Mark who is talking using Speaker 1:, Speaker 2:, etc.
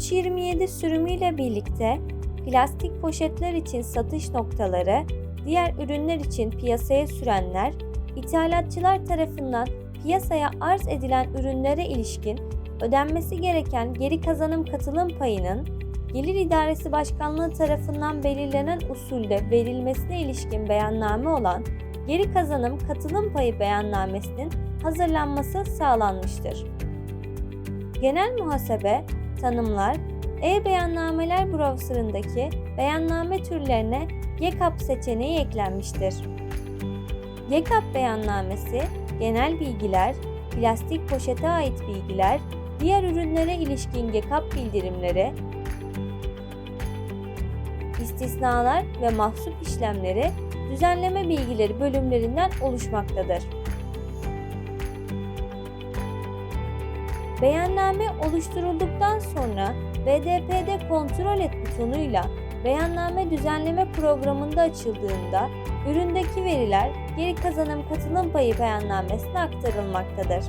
Speaker 1: 327 sürümüyle birlikte plastik poşetler için satış noktaları, diğer ürünler için piyasaya sürenler, ithalatçılar tarafından piyasaya arz edilen ürünlere ilişkin ödenmesi gereken geri kazanım katılım payının Gelir İdaresi Başkanlığı tarafından belirlenen usulde verilmesine ilişkin beyanname olan geri kazanım katılım payı beyannamesinin hazırlanması sağlanmıştır. Genel muhasebe, tanımlar, e-beyannameler browserındaki beyanname türlerine GCAP seçeneği eklenmiştir. GCAP beyannamesi, genel bilgiler, plastik poşete ait bilgiler, diğer ürünlere ilişkin GCAP bildirimleri, istisnalar ve mahsup işlemleri düzenleme bilgileri bölümlerinden oluşmaktadır. Beyanname oluşturulduktan sonra BDP'de kontrol et butonuyla beyanname düzenleme programında açıldığında üründeki veriler geri kazanım katılım payı beyannamesine aktarılmaktadır.